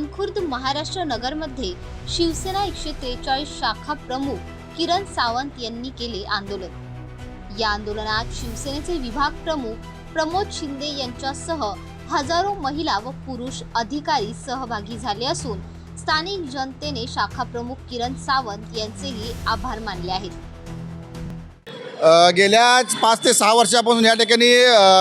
मानखुर्द महाराष्ट्र नगरमध्ये शिवसेना एकशे त्रेचाळीस शाखा प्रमुख किरण सावंत यांनी केले आंदोलन. या आंदोलनात शिवसेनेचे विभाग प्रमुख प्रमोद शिंदे यांच्यासह हजारो महिला व पुरुष अधिकारी सहभागी झाले असून स्थानिक जनतेने शाखा प्रमुख किरण सावंत यांचेही आभार मानले आहेत. गेल्याच गेल्या पाच ते सहा वर्षापासून या ठिकाणी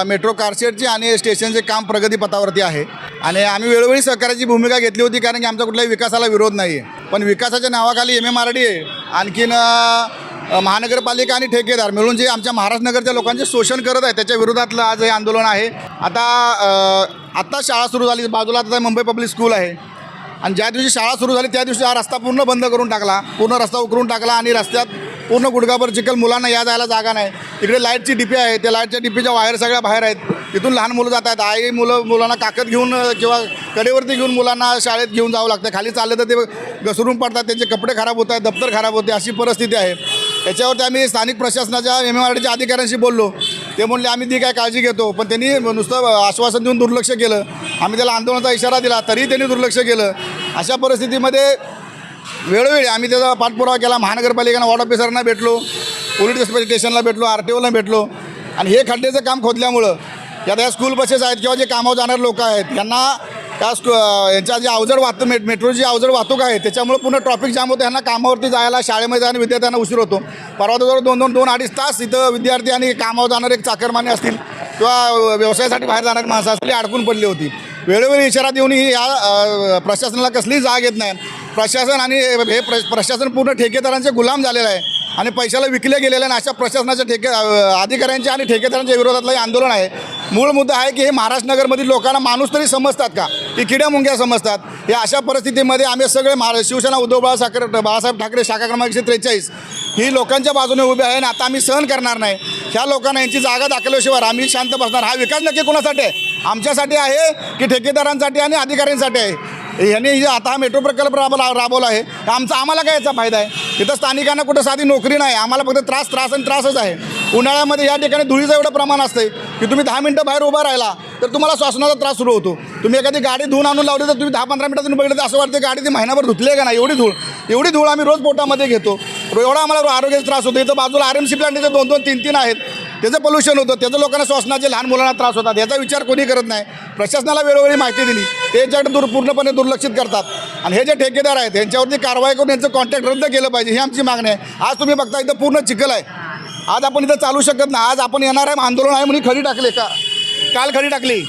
मेट्रो कारशेडचे आणि स्टेशनचे काम प्रगतीपथावरती आहे. आणि आम्ही वेळोवेळी सहकार्याची भूमिका घेतली होती कारण की आमचा कुठल्याही विकासाला विरोध नाही आहे पण विकासाच्या नावाखाली एम एम आर डी आहे. आणखीन महानगरपालिका आणि ठेकेदार मिळून जे आमच्या महाराष्ट्र नगरच्या लोकांचे शोषण करत आहे त्याच्या विरोधातलं आज हे आंदोलन आहे. आता आत्ता शाळा सुरू झाली. बाजूला आता मुंबई पब्लिक स्कूल आहे. आणि ज्या दिवशी शाळा सुरू झाली त्या दिवशी हा रस्ता पूर्ण बंद करून टाकला. पूर्ण रस्ता उकरून टाकला आणि रस्त्यात पूर्ण गुडघाभर चिखल मुलांना या जायला जागा नाही. तिकडे लाईटची डिपी आहे त्या लाईटच्या डिपीच्या वायर सगळ्या बाहेर आहेत. तिथून लहान मुलं जात आहेत. आई मुलं मुलांना काकत घेऊन किंवा कडेवरती घेऊन मुलांना शाळेत घेऊन जावं लागतं. खाली चाललं तर ते घसरून पडतात त्यांचे कपडे खराब होत आहेत दप्तर खराब होते अशी परिस्थिती आहे. याच्यावरती आम्ही स्थानिक प्रशासनाच्या एम एम आर डीच्या अधिकाऱ्यांशी बोललो. ते म्हणले आम्ही ती काय काळजी घेतो. पण त्यांनी नुसतं आश्वासन देऊन दुर्लक्ष केलं. आम्ही त्याला आंदोलनाचा इशारा दिला तरी त्यांनी दुर्लक्ष केलं. अशा परिस्थितीमध्ये वेळोवेळी आम्ही त्याचा पाठपुरावा केला महानगरपालिकेनं वॉर्ड ऑफिसरना भेटलो पोलीस स्टेशनला भेटलो आर टी ओला भेटलो. आणि हे खड्ड्याचं काम खोदल्यामुळं या त्या स्कूल बसेस आहेत किंवा जे कामावर जाणारे लोक आहेत यांना त्या स्कू यांच्या जे अवजड वाहतूक मेट मेट्रोची अवजड वाहतूक आहे त्याच्यामुळे पूर्ण ट्रॉफिक जाम होतं. यांना कामावरती जायला शाळेमध्ये जाणं विद्यार्थ्यांना उशीर होतो. परवा जवळ दोन दोन दोन अडीच तास इथं विद्यार्थी आणि कामावर जाणारे चाकरमाने असतील किंवा व्यवसायासाठी बाहेर जाणारी माणसं असतील अडकून पडली होती. वेळोवेळी इशारा देऊनही या प्रशासनाला कसलीही जाग येत नाही. प्रशासन आणि हे प्र प्रशासन पूर्ण ठेकेदारांचे गुलाम झालेलं आहे. आणि पैशाला विकले गेलेले आणि अशा प्रशासनाच्या ठेके अधिकाऱ्यांच्या आणि ठेकेदारांच्या विरोधातलं हे आंदोलन आहे. मूळ मुद्दा आहे की हे महाराष्ट्र नगरमधील लोकांना माणूस तरी समजतात का? की किड्या मुंग्या समजतात. हे अशा परिस्थितीमध्ये आम्ही सगळे महारा शिवसेना उद्धव बाळासाकर बाळासाहेब ठाकरे शाखा क्रमांक एकशे त्रेचाळीस ही लोकांच्या बाजूने उभी आहे आणि आता आम्ही सहन करणार नाही. ह्या लोकांना यांची जागा दाखवल्याशिवाय आम्ही शांत बसणार. हा विकास नक्की कोणासाठी आहे? आमच्यासाठी आहे की ठेकेदारांसाठी आणि अधिकाऱ्यांसाठी आहे? यांनी जे आता हा मेट्रो प्रकल्प राबवला राबवला आहे. तर आमचा आम्हाला काय याचा फायदा आहे? तिथं स्थानिकांना कुठं साधी नोकरी नाही. आम्हाला फक्त त्रास त्रास आणि त्रासच आहे. उन्हाळ्यामध्ये या ठिकाणी धुळीचं एवढं प्रमाण असते की तुम्ही दहा मिनटं बाहेर उभा राहिला तर तुम्हाला श्वासनाचा त्रास सुरू होतो. तुम्ही एखादी गाडी धुवून आणून लावली तर तुम्ही दहा पंधरा मिनिटातून बघितलं तर असं वाटतं गाडी ती महिनाभर धुतली आहे का नाही? एवढी धूळ एवढी धूळ आम्ही रोज पोटामध्ये घेतो. एवढा आम्हाला आरोग्याचा त्रास होतो. इथं बाजूला आर एम सी प्लांट इथे दोन दोन तीन तीन आहेत. त्याचं पोल्युशन होतं. त्याचं लोकांना श्वासनाचे लहान मुलांना त्रास होतात. याचा विचार कोणी करत नाही. प्रशासनाला वेळोवेळी माहिती दिली. ते याच्याकडे दूर पूर्णपणे दुर्लक्षित करतात. आणि हे जे ठेकेदार आहेत यांच्यावरती कारवाई करून यांचं कॉन्ट्रॅक्ट रद्द केलं पाहिजे ही आमची मागणी आहे. आज तुम्ही बघता इथं पूर्ण चिखल आहे. आज आपण इथं चालू शकत नाही. आज आपण येणार आहे आंदोलन आहे म्हणून खडी टाकले का? काल खडी टाकली.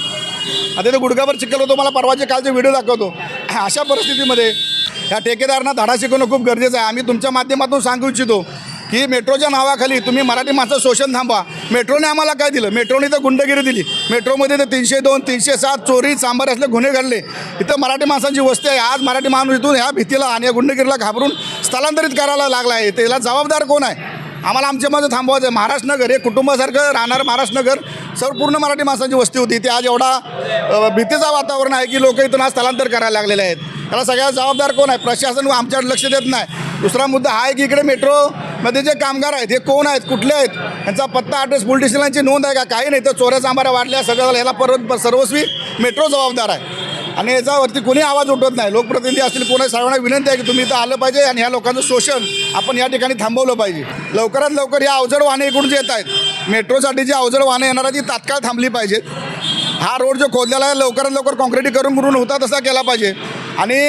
आता इथं गुडघ्यावर चिखल होतो मला परवाचे कालचे व्हिडिओ दाखवतो. अशा परिस्थितीमध्ये ह्या ठेकेदारांना धडा शिकवणं खूप गरजेचं आहे. आम्ही तुमच्या माध्यमातून सांगू इच्छितो की मेट्रोच्या नावाखाली तुम्ही मराठी माणसं शोषण थांबवा. मेट्रोने आम्हाला काय दिलं? मेट्रोने तर गुंडगिरी दिली. मेट्रोमध्ये तर तीनशे दोन तीनशे सात चोरी सांबार असले गुन्हे घडले. इथं मराठी माणसांची वस्ती आहे. आज मराठी माणूस इथून ह्या भीतीला आणि या गुंडगिरीला घाबरून स्थलांतरित करायला लागला आहे. त्याला जबाबदार कोण आहे? आम्हाला आमच्यामध्ये थांबवायचं आहे. महाराष्ट्रनगर हे कुटुंबासारखं राहणार महाराष्ट्रनगर सर्व पूर्ण मराठी माणसांची वस्ती होती. ते आज एवढा भीतीचं भीतीचा वातावरण आहे की लोक इथून आज स्थलांतर करायला लागलेले आहेत. त्याला सगळ्यात जबाबदार कोण आहे? प्रशासन आमच्याकडे लक्ष देत नाही. दुसरा मुद्दा हा आहे की इकडे मेट्रो मेट्रोमध्ये जे कामगार आहेत हे कोण आहेत कुठले आहेत? यांचा पत्ता ॲड्रेस पोलीस स्टेशनची नोंद आहे का? काही नाही. तर चोऱ्या चांबाऱ्या वाढल्या सगळं झालं. ह्याला परत सर्वस्वी मेट्रो जबाबदार आहे. आणि याच्यावरती कोणी आवाज उठवत नाही. लोकप्रतिनिधी असतील कोणा सर्वांना विनंती आहे की तुम्ही इथं आलं पाहिजे आणि ह्या लोकांचं शोषण आपण या ठिकाणी थांबवलं पाहिजे. लवकरात लवकर या अवजड वाहने इकडून जे येत आहेत मेट्रोसाठी जी अवजड वाहने येणार आहेत ती तात्काळ थांबली पाहिजेत. हा रोड जो खोदलेला आहे लवकरात लवकर कॉन्क्रिटीकरण करून होता तसा केला पाहिजे. आणि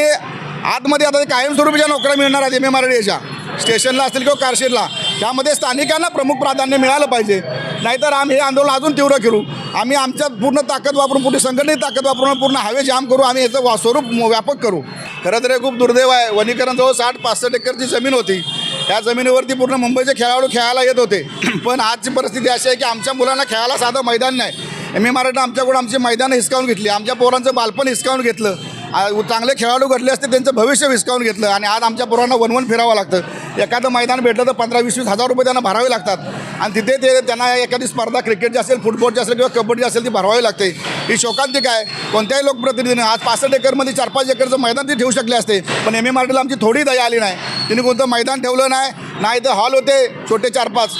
आतमध्ये आता ते कायमस्वरूपीच्या नोकऱ्या मिळणार आहेत एम एम आर डीच्या स्टेशनला असतील किंवा कारशेडला. त्यामध्ये स्थानिकांना प्रमुख प्राधान्य मिळालं पाहिजे. नाहीतर आम्ही हे आंदोलन अजून तीव्र करू. आम्ही आमच्या पूर्ण ताकद वापरून पूर्ण संघटनेची ताकद वापरून पूर्ण हवे जाम करू आम्ही याचं वा- स्वरूप व्यापक करू. खरं तर हे खूप दुर्दैव आहे. वनीकरण जवळ साठ पासष्ट एकरची जमीन होती. त्या जमिनीवरती पूर्ण मुंबईचे खेळाडू खेळायला येत होते. पण आजची परिस्थिती अशी आहे की आमच्या मुलांना खेळायला साधं मैदान नाही. एम ए आरनं आमच्याकडून आमची मैदानं हिसकावून घेतली. आमच्या पोरांचं बालपण हिसकावून घेतलं. चांगले खेळाडू घडले असते त्यांचं भविष्य विस्कावून घेतलं. आणि आज आमच्या पोरांना वनवन फिरावं लागतं. एखादं मैदान भेटलं तर पंधरा वीस वीस हजार रुपये त्यांना भरावे लागतात. आणि तिथे ते त्यांना एखादी स्पर्धा क्रिकेटची असेल फुटबॉलची असेल किंवा कबड्डी असेल ती भरवावी लागते. ही शोकांतिक आहे. कोणत्याही लोकप्रतिनिधीने आज पासष्ट एकरमध्ये चार पाच एकरचं मैदान ती ठेवू शकले असते. पण एम एम आर आमची थोडी दया आली नाही. तिने कोणतं मैदान ठेवलं नाही नाही तर हॉल होते छोटे चार पाच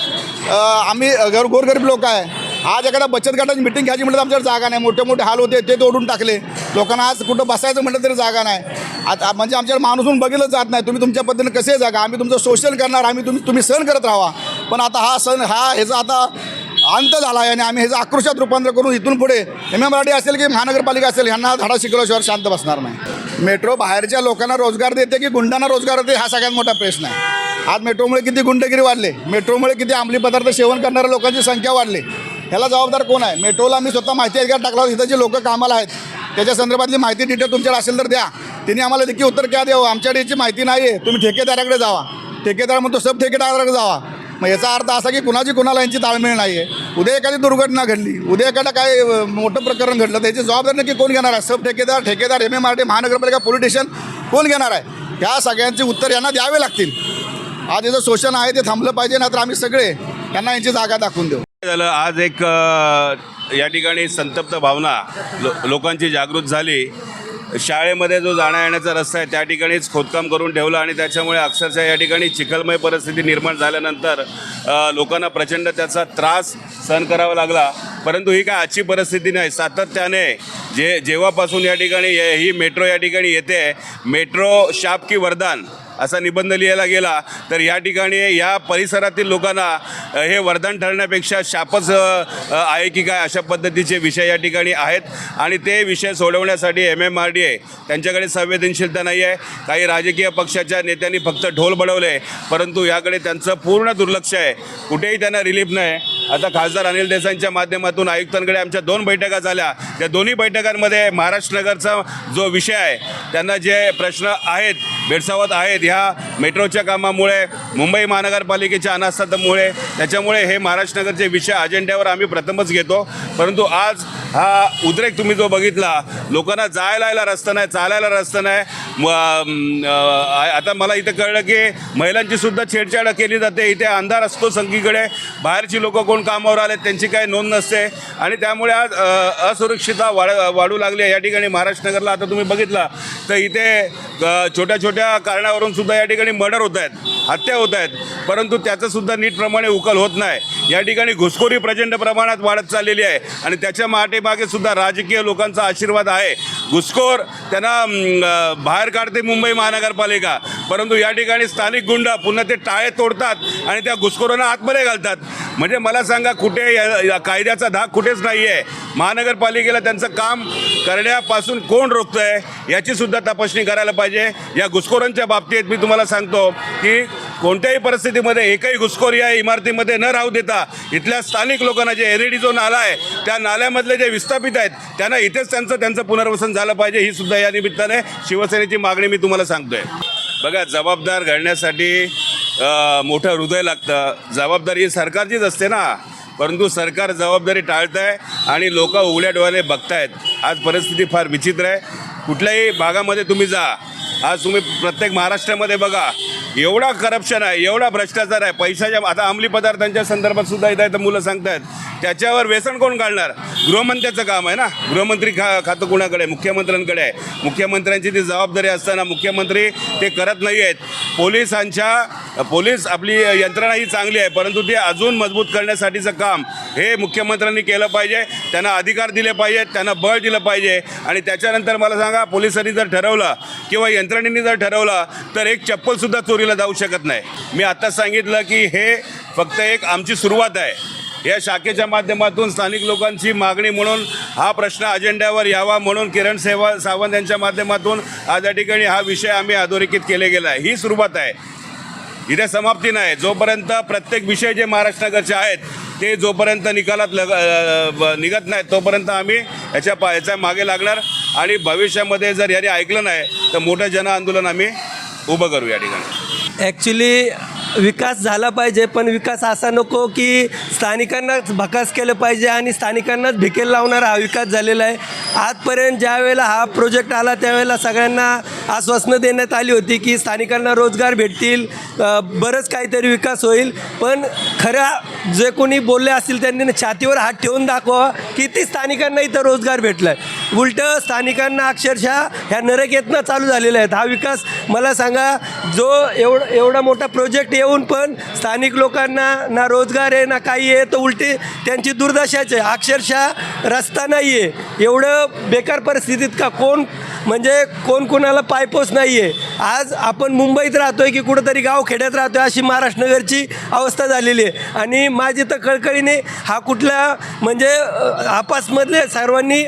आम्ही घर गोरगरीब लोक आहे. आज एखादा बचत गटाची मिटिंग घ्यायची म्हटलं तर आमच्याकडे जागा नाही. मोठे मोठे हाल होते ते तोडून टाकले. लोकांना आज कुठं बसायचं म्हटलं तरी जागा नाही. आता म्हणजे आमच्याकडे माणूसून बघितलं जात नाही. तुम्ही तुमच्या पद्धतीने कसे जागा? आम्ही तुमचं शोषण करणार आम्ही तुम्ही तुम्ही सण करत राहा. पण आता हा सण हा ह्याचा आता अंत झाला आहे आणि आम्ही ह्याचं आक्रोशात रूपांतर करून इथून पुढे एम एम मराठी असेल की महानगरपालिका असेल ह्यांना धडा शिकवल्याशिवाय शांत बसणार नाही. मेट्रो बाहेरच्या लोकांना रोजगार देते की गुंडांना रोजगार देते हा सगळ्यात मोठा प्रश्न आहे. आज मेट्रोमुळे किती गुंडगिरी वाढले? मेट्रोमुळे किती अंमली पदार्थ सेवन करणाऱ्या लोकांची संख्या वाढली? ह्याला जबाबदार कोण आहे? मेट्रोला मी स्वतः माहिती अधिकार टाकला होता. इथं जे लोक कामाला आहेत त्याच्या संदर्भातली माहिती डिटेल तुमच्याकडे असेल तर द्या. त्यांनी आम्हाला देखील उत्तर क्या द्यावं? आमच्याकडे याची माहिती नाही आहे तुम्ही ठेकेदाराकडे जावा. ठेकेदार म्हणतो सब ठेकेदाराकडे जावा. मग याचा अर्थ असा की कुणाची कुणाला यांची ताळमेळ नाही आहे उद्या एखादी दुर्घटना घडली उद्या एखादा काय मोठं प्रकरण घडलं त्याची जबाबदारी नक्की कोण घेणार आहे? सब ठेकेदार ठेकेदार एम एम आर टी महानगरपालिका पोलीस स्टेशन कोण घेणार आहे? ह्या सगळ्यांची उत्तर यांना द्यावे लागतील. आज याचं शोषण आहे ते थांबलं पाहिजे नाहीतर तर आम्ही सगळे यांना यांची जागा दाखवून देऊ. झालं. आज एक या ठिकाणी संतप्त भावना लो लोकांची जागृत झाली. शाळेमध्ये जो जाण्या येण्याचा रस्ता आहे त्या ठिकाणीच खोदकाम करून ठेवलं आणि त्याच्यामुळे अक्षरशः या ठिकाणी चिखलमय परिस्थिती निर्माण झाल्यानंतर लोकांना प्रचंड त्याचा त्रास सहन करावा लागला. परंतु ही काय आजची परिस्थिती नाही सातत्याने जे जेव्हापासून या ठिकाणी ये- ही मेट्रो या ठिकाणी येते मेट्रो शाप की वरदान असा निबंध लिहायला गेला तर या ठिकाणी या परिसरातील लोकांना हे वरदान ठरण्यापेक्षा शापच आहे की काय अशा पद्धतीचे विषय या ठिकाणी आहेत. आणि ते विषय सोडवण्यासाठी एम एम आर डी आहे त्यांच्याकडे संवेदनशीलता नाही आहे. काही राजकीय पक्षाच्या नेत्यांनी फक्त ढोल बडवले परंतु याकडे त्यांचं पूर्ण दुर्लक्ष आहे. कुठेही त्यांना रिलीफ नाही. आता खासदार अनिल देसाईंच्या माध्यमातून आयुक्तांकडे आमच्या दोन बैठका झाल्या. त्या दोन्ही बैठकांमध्ये महाराष्ट्र नगरचा जो विषय आहे त्यांना जे प्रश्न आहेत भेडसावत आहेत ह्या मेट्रोच्या कामामुळे मुंबई महानगरपालिकेच्या अनास्थामुळे. त्याच्यामुळे हे महाराष्ट्र नगरचे विषय अजेंड्यावर आम्ही प्रथमच घेतो. परंतु आज हा उद्रेक तुम्ही जो बघितला लोकांना जायला यायला रस्ता नाही चालायला रस्ता नाही. आता मला इथं कळलं की महिलांची सुद्धा छेडछाड केली जाते. इथे अंधार असतो संगीकडे. बाहेरची लोकं कोण कामावर आले त्यांची काही नोंद नसते. आणि त्यामुळे आज असुरक्षितता वाढ वाढू लागली आहे. या ठिकाणी महाराष्ट्र नगरला आता तुम्ही बघितला तर इथे छोट्या छोट्या छोट्या कारणावरून सुद्धा या ठिकाणी मर्डर होत आहेत हत्या होत आहेत. परंतु त्याचं सुद्धा नीटप्रमाणे उकल होत नाही. या ठिकाणी घुसखोरी प्रचंड प्रमाणात वाढत चाललेली आहे आणि त्याच्या माटेमागे सुद्धा राजकीय लोकांचा आशीर्वाद आहे. घुसखोर त्यांना बाहेर काढते मुंबई महानगरपालिका. परंतु या ठिकाणी स्थानिक गुंड पुन्हा ते टाळे तोडतात आणि त्या घुसखोरांना आतमध्ये घालतात. म्हणजे मला सांगा कुठे या- कायद्याचा धाक कुठेच नाही आहे महानगरपालिकेला त्यांचं काम करण्यापासून कोण रोखतंय? याची सुद्धा तपासणी करायला पाहिजे. या घुसखोरांच्या बाबतीत मी तुम्हाला सांगतो की कोणत्याही परिस्थितीमध्ये एकही घुसखोर या इमारतीमध्ये न राहू देता इथल्या स्थानिक लोकांना जे एन जो नाला आहे त्या नाल्यामधले जे विस्थापित आहेत त्यांना इथेच त्यांचं त्यांचं पुनर्वसन झालं पाहिजे ही सुद्धा या निमित्ताने शिवसेनेची मागणी मी तुम्हाला सांगतोय. बघा जबाबदार घडण्यासाठी मोठं हृदय लागतं. जबाबदारी ही सरकारचीच असते ना. परंतु सरकार जबाबदारी टाळत आहे आणि लोक उघड्या डोळ्याने बघतायत. आज परिस्थिती फार विचित्र आहे. कुठल्याही भागामध्ये तुम्ही जा. आज तुम्ही प्रत्येक महाराष्ट्रामध्ये बघा. एवढा करप्शन आहे एवढा भ्रष्टाचार आहे. पैशाच्या आता अंमली पदार्थांच्या संदर्भात सुद्धा इथं इथं मुलं सांगतायत. त्याच्यावर व्यसन कोण काढणार गृहमंत्र्याचं काम आहे ना? गृहमंत्री खा खातं कुणाकडे? आहे? मुख्यमंत्र्यांकडे आहे. मुख्यमंत्र्यांची ती जबाबदारी असताना मुख्यमंत्री ते करत नाही आहेत पोलिसांच्या पोलीस आपली यंत्रणा ही चांगली आहे परंतु ती अजून मजबूत करण्यासाठीचं काम हे मुख्यमंत्र्यांनी केलं पाहिजे. त्यांना अधिकार दिले पाहिजेत त्यांना बळ दिलं पाहिजे. आणि त्याच्यानंतर मला सांगा पोलिसांनी जर ठरवलं किंवा यंत्रणेने जर ठरवलं तर एक चप्पलसुद्धा मंजुरीला जाऊ शकत नाही. मी आता सांगितलं की हे फक्त एक आमची सुरुवात आहे. या शाखेच्या माध्यमातून स्थानिक लोकांची मागणी म्हणून हा प्रश्न अजेंड्यावर यावा म्हणून किरण सेवा सावंत यांच्या माध्यमातून आज या ठिकाणी हा विषय आम्ही अधोरेखित केले गेला आहे. ही सुरुवात आहे. इथे समाप्ती नाही. जोपर्यंत प्रत्येक विषय जे महाराष्ट्राकडचे आहेत ते जोपर्यंत निकालात लग निघत नाही तोपर्यंत आम्ही याच्या पा याच्या मागे लागणार. आणि भविष्यामध्ये जर याने ऐकलं नाही तर मोठं जन आंदोलन आम्ही उभं करू या ठिकाणी. ॲक्च्युली विकास झाला पाहिजे पण विकास असा नको की स्थानिकांनाच भकास केलं पाहिजे आणि स्थानिकांनाच भिकेल लावणारा हा विकास झालेला आहे. आजपर्यंत ज्या वेळेला हा प्रोजेक्ट आला त्यावेळेला सगळ्यांना आश्वासनं देण्यात आली होती की स्थानिकांना रोजगार भेटतील बरंच काहीतरी विकास होईल. पण खऱ्या जे कोणी बोलले असतील त्यांनी छातीवर हात ठेवून दाखवा किती स्थानिकांना इथं रोजगार भेटला आहे उलटं स्थानिकांना अक्षरशः ह्या नरकेतना चालू झालेल्या आहेत. हा विकास मला सांगा जो एवढा एवढा मोठा प्रोजेक्ट येऊन पण स्थानिक लोकांना ना रोजगार आहे ना काही आहे तर उलटी त्यांची दुर्दशाच आहे. अक्षरशः रस्ता नाही आहे एवढं बेकार परिस्थितीत का कोण म्हणजे कोण कोणाला पायपोस नाही आहे आज आपण मुंबईत राहतोय की कुठंतरी गाव खेड्यात राहतोय अशी महाराष्ट्रनगरची अवस्था झालेली आहे. आणि माझी तर कळकळीने हा कुठला म्हणजे आपासमधले सर्वांनी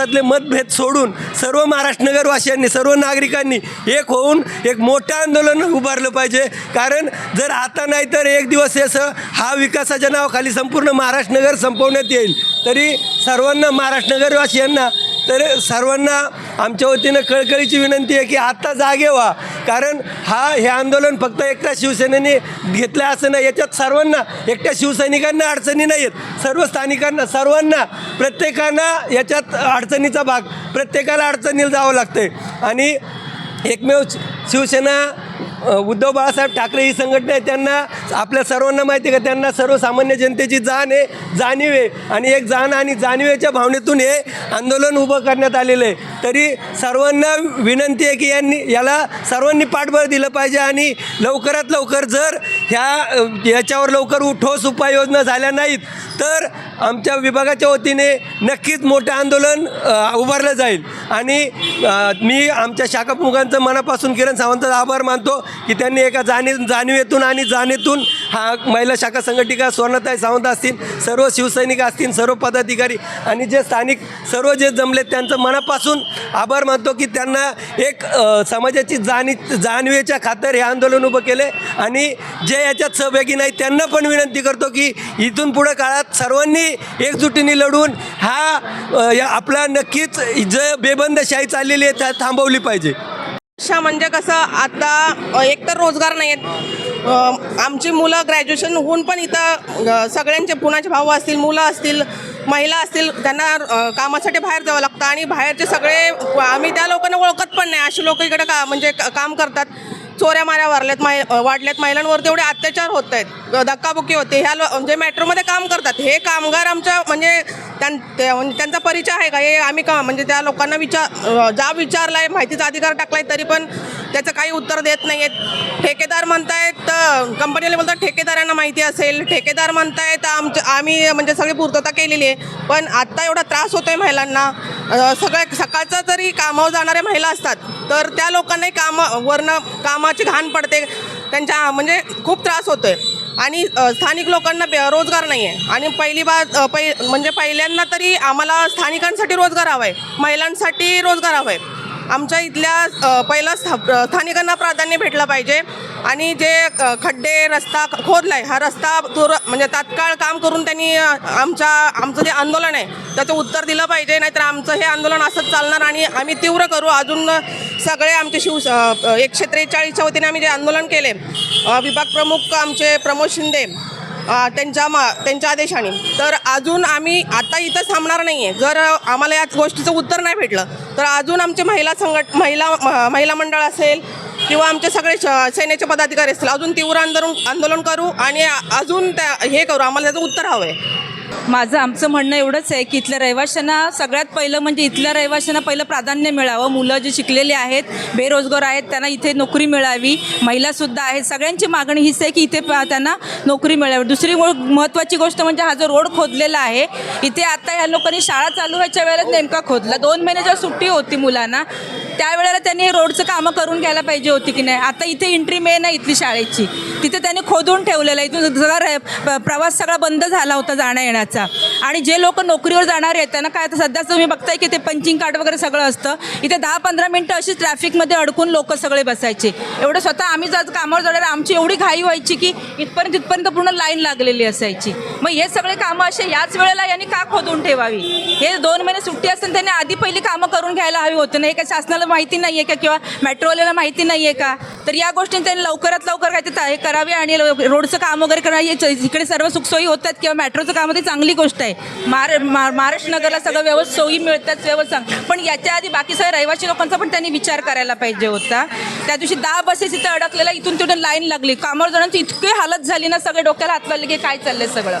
आपापसातले मतभेद सोडून सर्व महाराष्ट्रनगरवासियांनी सर्व नागरिकांनी एक होऊन एक मोठं आंदोलन उभारलं पाहिजे. कारण जर आता नाही तर एक दिवस हे असं हा विकासाच्या नावाखाली संपूर्ण महाराष्ट्रनगर संपवण्यात येईल. तरी सर्वांना महाराष्ट्रनगरवासियांना तर सर्वांना आमच्या वतीनं कळकळीची विनंती आहे की आत्ता जागे व्हा. कारण हा हे आंदोलन फक्त एकट्या शिवसेनेने घेतलं असं नाही. याच्यात सर्वांना एकट्या शिवसैनिकांना अडचणी नाही आहेत. सर्व स्थानिकांना सर्वांना प्रत्येकांना याच्यात अडचणीचा भाग प्रत्येकाला अडचणीला जावं लागतं आहे आणि एकमेव शिवसेना उद्धव बाळासाहेब ठाकरे ही संघटना आहे. त्यांना आपल्या सर्वांना माहिती आहे का? त्यांना सर्वसामान्य जनतेची जाण आहे जाणीव आहे. आणि एक जाण आणि जाणीवेच्या भावनेतून हे आंदोलन उभं करण्यात आलेलं आहे. तरी सर्वांना विनंती आहे की यांनी याला सर्वांनी पाठबळ दिलं पाहिजे आणि लवकरात लवकर जर ह्या याच्यावर लवकर ठोस उपाययोजना झाल्या नाहीत तर आमच्या विभागाच्या वतीने नक्कीच मोठं आंदोलन उभारलं जाईल. आणि मी आमच्या शाखाप्रमुखांचं मनापासून किरण सावंताचा आभार मानतो की त्यांनी एका जाणीव जाणीवेतून आणि जाणीतून हा महिला शाखा संघटिका स्वर्णताई सावंत असतील सर्व शिवसैनिक असतील सर्व पदाधिकारी आणि जे स्थानिक सर्व जे जमलेत त्यांचं मनापासून आभार मानतो की त्यांना एक समाजाची जाणी जाणवेच्या खातर हे आंदोलन उभं केले. आणि जे याच्यात सहभागी नाही त्यांना पण विनंती करतो की इथून पुढं काळात सर्वांनी एकजुटीने लढून हा या आपला नक्कीच जे बेबंदशाही चाललेली आहे त्या थांबवली पाहिजे. शिक्षा म्हणजे कसं आता एकतर रोजगार नाही आहेत आमची मुलं ग्रॅज्युएशन होऊन पण इथं सगळ्यांचे पुण्याचे भाऊ असतील मुलं असतील महिला असतील त्यांना कामासाठी बाहेर जावं लागतं आणि बाहेरचे सगळे आम्ही त्या लोकांना ओळखत पण नाही. अशी लोक इकडे का म्हणजे काम करतात. चोऱ्या माऱ्या वारल्यात माय वाढल्यात. महिलांवर तेवढे अत्याचार होत आहेत. धक्काबुक्की होते. ह्या लो म्हणजे मेट्रोमध्ये काम करतात. हे कामगार आमच्या म्हणजे त्यां म्हणजे त्यांचा परिचय आहे का? हे आम्ही का? म्हणजे त्या लोकांना विचार जा विचारला आहे माहितीचा अधिकार टाकलाय तरी पण त्याचं काही उत्तर देत नाही आहेत ठेकेदार म्हणतायत तर कंपनीला बोलतात ठेकेदारांना माहिती असेल. ठेकेदार म्हणतायत आमच्या आम्ही म्हणजे सगळी पूर्तता केलेली आहे. पण आत्ता एवढा त्रास होतो आहे महिलांना सगळ्या सकाळचं जरी कामावर जाणाऱ्या महिला असतात तर त्या लोकांनाही कामावरनं कामाची घाण पडते. त्यांच्या म्हणजे खूप त्रास होतो आहे आणि स्थानिक लोकांना बे- रोजगार नाही आहे आणि पहिली बात पै म्हणजे पहिल्यांदा तरी आम्हाला स्थानिकांसाठी रोजगार हवा आहे महिलांसाठी रोजगार हवा आहे आमच्या इथल्या पहिला स्थानिकांना प्राधान्य भेटलं पाहिजे. आणि जे खड्डे रस्ता खोदला आहे हा रस्ता तुर म्हणजे तात्काळ काम करून त्यांनी आमच्या आमचं जे आंदोलन आहे त्याचं उत्तर दिलं पाहिजे नाहीतर आमचं हे आंदोलन असंच चालणार आणि आम्ही तीव्र करू. अजून सगळे आमचे शिव एकशे त्रेचाळीसच्या वतीने आम्ही जे आंदोलन केले विभाग प्रमुख आमचे प्रमोद शिंदे त्यांच्या मा त्यांच्या आदेशाने. तर अजून आम्ही आता इथं थांबणार नाही आहे जर आम्हाला याच गोष्टीचं उत्तर नाही भेटलं तर अजून आमचे महिला संघट महिला महिला मंडळ असेल किंवा आमचे सगळे श- पदाधिकारी असतील अजून तीव्र आंदोलन आंदोलन करू आणि अजून त्या हे करू. आम्हाला त्याचं उत्तर हवं आहे माझं आमचं म्हणणं एवढंच आहे की इथल्या रहिवाशांना सगळ्यात पहिलं म्हणजे इथल्या रहिवाशांना पहिलं प्राधान्य मिळावं. मुलं जे शिकलेले आहेत बेरोजगार आहेत त्यांना इथे नोकरी मिळावी. महिलासुद्धा आहेत. सगळ्यांची मागणी हीच आहे की इथे प- त्यांना नोकरी मिळावी. दुसरी गो महत्त्वाची गोष्ट म्हणजे हा जो रोड खोदलेला आहे इथे आता ह्या लोकांनी शाळा चालू व्हायच्या वेळेला नेमका खोदला. दोन महिन्याच्या सुट्टी होती मुलांना त्यावेळेला त्यांनी रोडचं कामं करून घ्यायला पाहिजे होती की नाही. आता इथे एंट्री मेन आहे इथली शाळेची. तिथे त्यांनी खोदून ठेवलेलं आहे. इथून सगळा प्रवास सगळा बंद झाला होता जाण्या येण्याचा. आणि जे लोक नोकरीवर जाणार आहेत त्यांना काय आता सध्या तुम्ही बघताय की ते पंचिंग कार्ड वगैरे सगळं असतं. इथे दहा पंधरा मिनटं अशी ट्रॅफिकमध्ये अडकून लोक सगळे बसायचे. एवढं स्वतः आम्ही जर कामावर जाणार आमची एवढी घाई व्हायची की इथपर्यंत तिथपर्यंत पूर्ण लाईन लागलेली असायची. मग हे सगळे कामं असे याच वेळेला यांनी का खोदून ठेवावी? हे दोन महिने सुट्टी असताना त्यांनी आधी पहिली कामं करून घ्यायला हवी होतं. नाही का शासनाला माहिती नाही आहे का? किंवा मेट्रोवाल्याला माहिती नाही आहे का? तर या गोष्टी त्यांनी लवकरात लवकर काय ते हे करावे आणि रोडचं काम वगैरे करा इकडे सर्व सुखसोयी होतात किंवा मेट्रोचं काम ती चांगली गोष्ट आहे. महार महाराष्ट्र नगरला सगळं व्यवस्थित सोयी मिळतात व्यवस्थित पण याच्या आधी बाकी सगळ्या रहिवासी लोकांचा पण त्यांनी विचार करायला पाहिजे होता. त्या दिवशी दहा बसेस इथं अडकलेल्या इथून तिथून लाईन लागली. कामावर जाण्याची इतकी हालत झाली ना सगळे डोक्याला हात लागले की काय चाललंय सगळं?